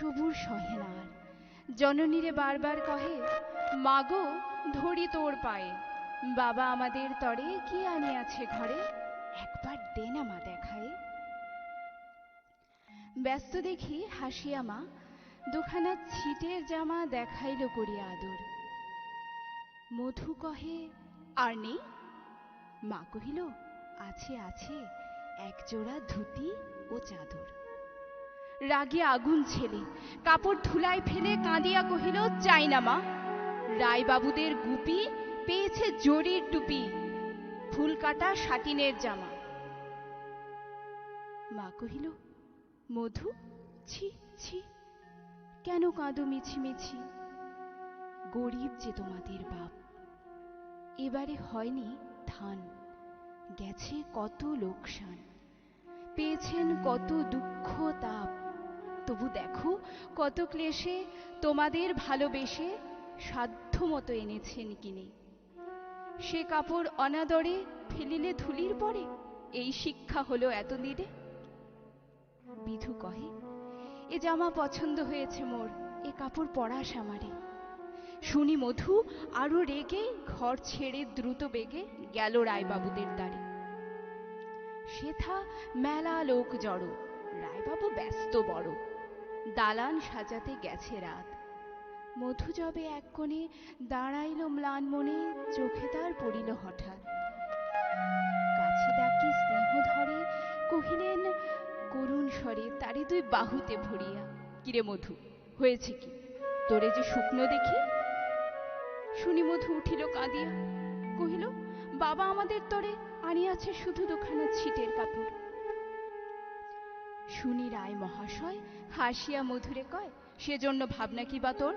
সবুর সহে না জননীরে বারবার কহে, মাগো, ধরি তোর পায়ে। বাবা আমাদের তরে কি আনিয়াছে ঘরে? একবার দে না মা দেখায়ে। ব্যস্ত দেখি হাসিয়া মা, দুখানা ছিটের জামা দেখাইল করিয়া আদর। মধু কহে, আর নেই? মা কহিল, আছে আছে এক জোড়া ধুতি ও চাদর। রাগে আগুন ছেলে। কাপড় ধুলায় ফেলে কাঁদিয়া কহিল, চাই না মা। রায়বাবুদের গুপি পেয়েছে জরির টুপি। ফুল কাটা সাটিনের জামা। মা কহিল, মধু? ছি ছি। কেন কাঁদো মিছি মিছি গরিব যে তোমাদের বাপ। এবারে হয়নি ধান। গেছে কত লোকসান। পেয়েছেন কত দুঃখ তাপ। তবু দেখো কত ক্লেশে তোমাদের ভালোবেসে সাধ্য মতো এনেছেন কিনে। সে কাপড় অনাদরে ফেলিলে ধুলির পরে এই শিক্ষা হলো এতদিনে? বিধু কহে, এ জামা পছন্দ হয়েছে মোর, এ কাপড় পরাস আমারে। শুনি মধু, আরও রেগে ঘর ছেড়ে দ্রুত বেগে গেল রায়বাবুদের দ্বারে। সেথা মেলা লোক জড়ো, রায়বাবু ব্যস্ত বড়। দালান সাজাতে গেছে রাত। মধু যবে এক কোণে দাঁড়াইল ম্লান মনে, চোখে তার পড়িল হঠাৎ। কাছে ডাকি স্নেহ ধরে, কহিলেন, করুণ স্বরে, তারে দুই বাহুতে ভরিয়া। কিরে মধু, হয়েছে কি? তোরে যে শুকনো দেখি? শুনি মধু উঠিল কাঁদিয়া, কহিল, বাবা আমাদের তরে আনিয়াছে শুধু দুখানা ছিটের কাপড়। শুনি রায় মহাশয়, হাসিয়া মধুরে কয়, সেজন্য ভাবনা কি বা তোর?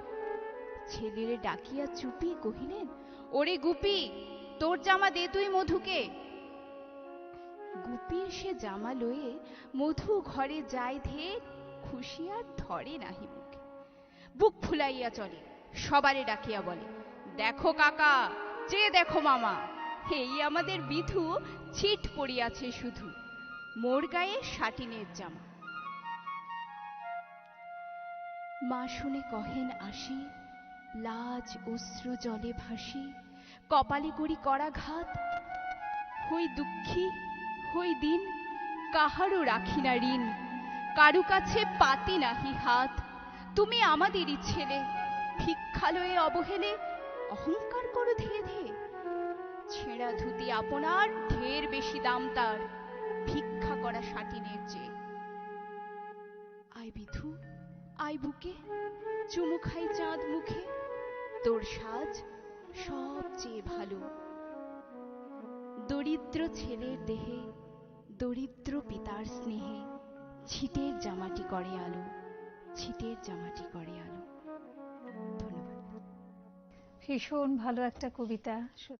ছেলেরে ডাকিয়া চুপি কহিলেন, ওরে গুপি, তোর জামা দে তুই মধুকে। গুপির সে জামা লয়ে মধু ঘরে যায় ধে, খুশি আর ধরে নাহি মুখে। বুক ফুলাইয়া চলে, সবারে ডাকিয়া বলে, দেখো কাকা, যে দেখো মামা এই আমাদের বিধু ছিট পড়িয়াছে শুধু। মোর গায়ে সাটিনের জামা। মা শুনে কহেন আসি, লাজ অশ্রু জলে ভাসি, কপালে করি করা ঘাত। হই দুঃখী, হই দিন, কাহারও রাখি না ঋণ, কারু কাছে পাতি নাহি হাত। তুমি আমাদেরই ছেলে, ভিক্ষালয়ে অবহেলে অহংকার করো ধীরে ধীরে। ছেঁড়া ধুতি আপনার, ঢের বেশি দাম তার। ভিক্ষা করা সাটিনের চেয়ে আয় বিধু, আয় বুকে, চুমু খাই চাঁদ মুখে, তোর সাজ সবচেয়ে ভালো। দরিদ্র ছেলের দেহে, দরিদ্র পিতার স্নেহে, ছিটের জামাটি করে আলো, ছিটের জামাটি করে আলো। ধন্যবাদ। ভীষণ ভালো একটা কবিতা।